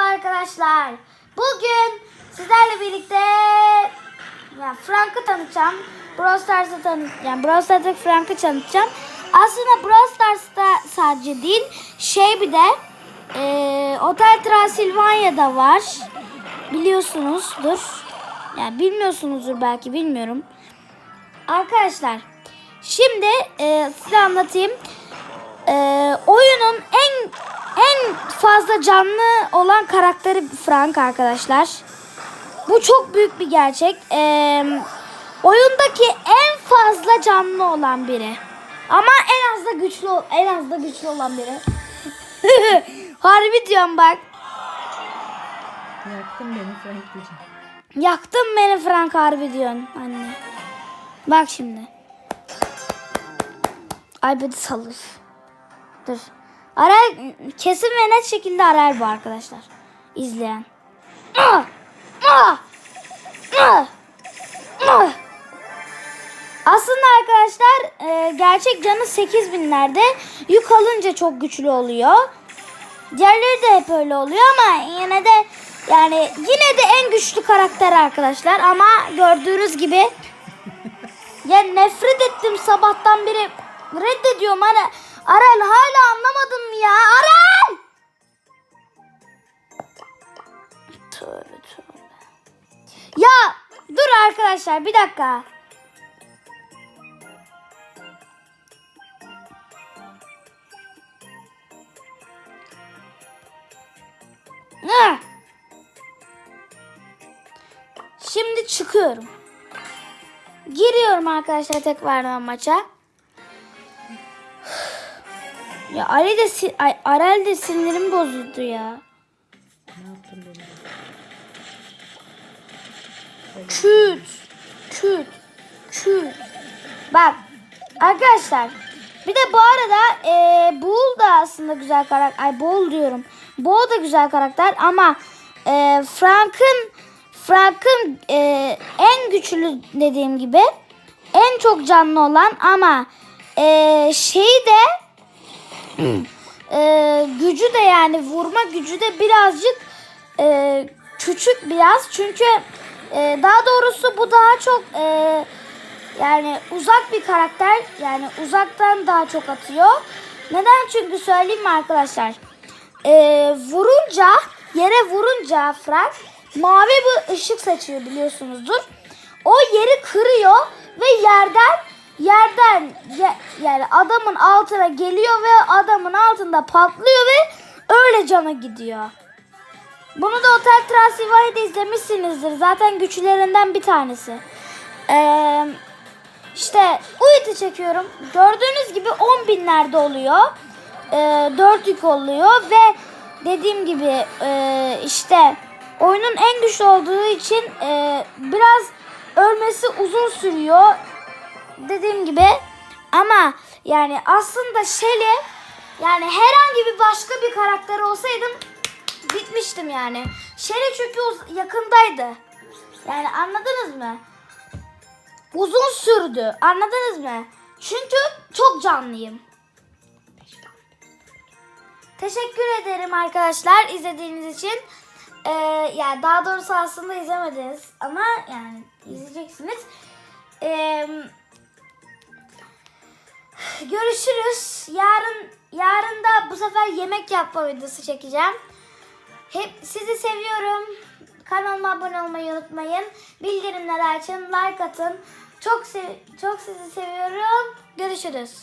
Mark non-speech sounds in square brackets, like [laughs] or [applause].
arkadaşlar. Bugün sizlerle birlikte yani Frank'ı tanıtacağım. Brawl Stars'ı tanıt yani Brawl Stars'ta Frank'ı tanıtacağım. Aslında Brawl Stars'ta sadece değil, şey bir de e, Otel Transilvanya'da var. Biliyorsunuzdur. Yani bilmiyorsunuzdur belki bilmiyorum. Arkadaşlar şimdi e, size anlatayım. E, oyunun en en fazla canlı olan karakteri Frank arkadaşlar. Bu çok büyük bir gerçek. E, oyundaki en fazla canlı olan biri. Ama en az da güçlü en az da güçlü olan biri. [laughs] Harbi diyorum bak. Yaktın beni Frank diyeceğim. Yaktın beni Frank harbi diyorsun anne. Bak şimdi. Ay beni salır. Dur. Arel kesin ve net şekilde Arel bu arkadaşlar. İzleyen. Aslında arkadaşlar e, gerçek canı 8000'lerde yük alınca çok güçlü oluyor. Diğerleri de hep öyle oluyor ama yine de yani yine de en güçlü karakter arkadaşlar. Ama gördüğünüz gibi ya nefret ettim sabahtan beri. Reddediyorum hani Arel arkadaşlar bir dakika Ah! Şimdi çıkıyorum. Giriyorum arkadaşlar tekrardan maça. Ya Ali de Arel de sinirim bozuldu ya. Ne yaptın Küt. Küt. Küt. Bak arkadaşlar bir de bu arada e, Bull da aslında güzel karakter. Ay Bull diyorum. Bull da güzel karakter ama e, Frank'ın Frank'ın e, en güçlü dediğim gibi en çok canlı olan ama e, şeyi de e, gücü de yani vurma gücü de birazcık e, küçük biraz çünkü e, daha doğrusu bu daha çok e, yani uzak bir karakter yani uzaktan daha çok atıyor. Neden? Çünkü söyleyeyim mi arkadaşlar? E, vurunca yere vurunca Frank mavi bir ışık saçıyor biliyorsunuzdur. O yeri kırıyor ve yerden yerden ye- yani adamın altına geliyor ve adamın altında patlıyor ve öyle cana gidiyor. Bunu da Otel Transilvanya'da izlemişsinizdir. Zaten güçlerinden bir tanesi. Ee, işte ulti çekiyorum. Gördüğünüz gibi 10 binlerde oluyor. Ee, 4 yük oluyor ve dediğim gibi e, işte oyunun en güçlü olduğu için e, biraz ölmesi uzun sürüyor. Dediğim gibi ama yani aslında Shelly yani herhangi bir başka bir karakter olsaydım bitmiştim yani. Çünkü uz- yakındaydı. Yani anladınız mı? Uzun sürdü. Anladınız mı? Çünkü çok canlıyım. Teşekkür ederim arkadaşlar izlediğiniz için. Ee, yani daha doğrusu aslında izlemediniz ama yani izleyeceksiniz. Ee, görüşürüz. Yarın yarın da bu sefer yemek yapma videosu çekeceğim. Hep sizi seviyorum. Kanalıma abone olmayı unutmayın. Bildirimleri açın, like atın. Çok sev çok sizi seviyorum. Görüşürüz.